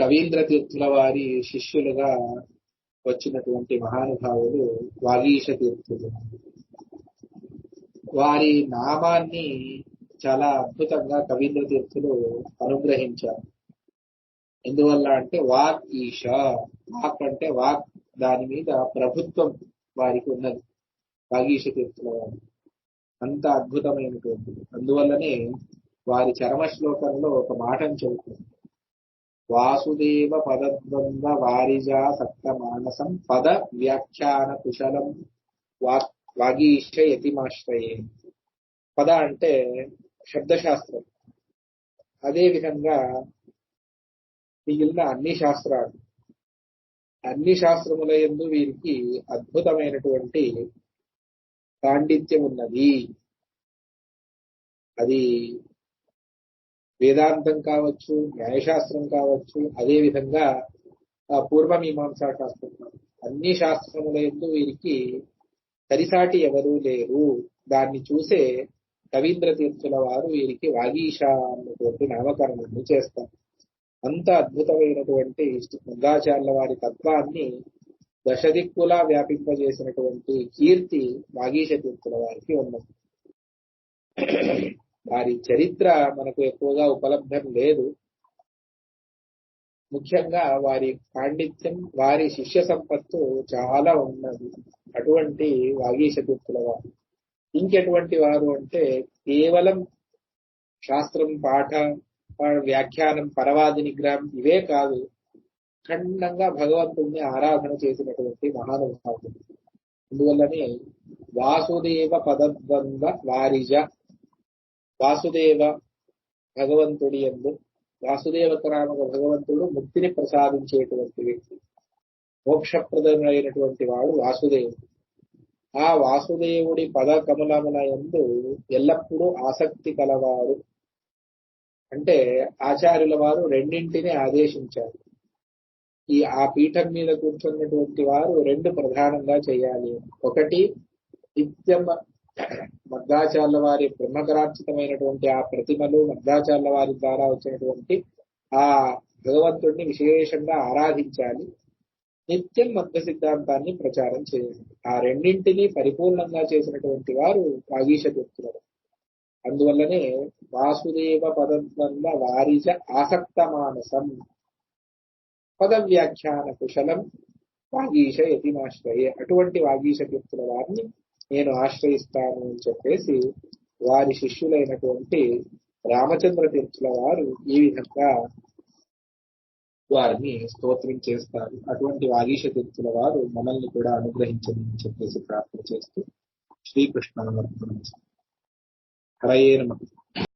కవీంద్ర తీర్థుల వారి శిష్యులుగా వచ్చినటువంటి మహానుభావులు వాగీష తీర్థులు. వారి నామాన్ని చాలా అద్భుతంగా కవీంద్ర తీర్థులు అనుగ్రహించారు. ఎందువల్ల అంటే వాక్ ఈష వాక్ అంటే వాక్ దాని మీద ప్రభుత్వం వారికి ఉన్నది వాగీష తీర్థుల వారి. అంత అద్భుతమైనటువంటి అందువల్లనే వారి చరమశ్లోకంలో ఒక మాటను చెబుతుంది. వాసుదేవ పదద్వంద్వ వారిజా సప్త మానసం పద వ్యాఖ్యాన కుశలం వాగీష యతిమాశ్రయే. పద అంటే శబ్దశాస్త్రం. అదే విధంగా మిగిలిన అన్ని శాస్త్రాలు. అన్ని శాస్త్రముల ఎందు వీరికి అద్భుతమైనటువంటి పాండిత్యం ఉన్నది. అది వేదాంతం కావచ్చు న్యాయశాస్త్రం కావచ్చు అదే విధంగా పూర్వమీమాంసా శాస్త్రం అన్ని శాస్త్రముల ఎందు వీరికి సరిసాటి ఎవరూ లేరు. దాన్ని చూసే కవీంద్ర తీర్థుల వారు వీరికి వాగీష అన్నటువంటి నామకరణాన్ని చేస్తారు. అంత అద్భుతమైనటువంటి గంగాచార్యుల వారి తత్వాన్ని దశదిక్కులా వ్యాపింపజేసినటువంటి కీర్తి వాగీష తీర్థుల వారికి ఉన్నది. వారి చరిత్ర మనకు ఎక్కువగా ఉపలబ్ధం లేదు. ముఖ్యంగా వారి పాండిత్యం వారి శిష్య సంపత్తు చాలా ఉన్నది. అటువంటి వాగీష వారు. ఇంకెటువంటి వారు అంటే కేవలం శాస్త్రం పాఠ వ్యాఖ్యానం పరవాది నిగ్రహం ఇవే కాదు. ఖండంగా భగవంతుణ్ణి ఆరాధన చేసినటువంటి మహానుభావుడు. అందువల్లనే వాసుదేవ పదద్వంద వారిజ వాసుదేవ భగవంతుడి ఎందు వాసుదేవకరామక భగవంతుడు ముక్తిని ప్రసాదించేటువంటి వ్యక్తి. మోక్షప్రదమైనటువంటి వాడు వాసుదేవుడు. ఆ వాసుదేవుడి పద కమలముల ఎందు ఎల్లప్పుడూ ఆసక్తి కలవారు అంటే ఆచార్యుల వారు రెండింటిని ఆదేశించారు. ఈ ఆ పీఠం మీద కూర్చున్నటువంటి వారు రెండు ప్రధానంగా చేయాలి. ఒకటి నిత్యం మద్దాచార్ల వారి బ్రహ్మకరార్చితమైనటువంటి ఆ ప్రతిమలు మద్దాచార్ల వారి ద్వారా వచ్చినటువంటి ఆ భగవంతుడిని విశేషంగా ఆరాధించాలి. నిత్యం మధ్య సిద్ధాంతాన్ని ప్రచారం చేయాలి ఆ రెండింటినీ పరిపూర్ణంగా చేసినటువంటి వారు వాగీష తీర్థులు అందువల్లనే వాసుదేవ పదద్వంద వారిజ ఆసక్త మానసం పద వ్యాఖ్యాన కుశలం వాగీష యతిమాశ్రయే. అటువంటి వాగీష తీర్థుల వారిని నేను ఆశ్రయిస్తాను అని చెప్పేసి వారి శిష్యులైనటువంటి రామచంద్ర తీర్చుల వారు ఈ విధంగా వారిని స్తోత్రం చేస్తారు. అటువంటి వాగీష తీర్చుల వారు మనల్ని కూడా అనుగ్రహించమని చెప్పేసి ప్రార్థన చేస్తూ శ్రీకృష్ణ హరయే నమ.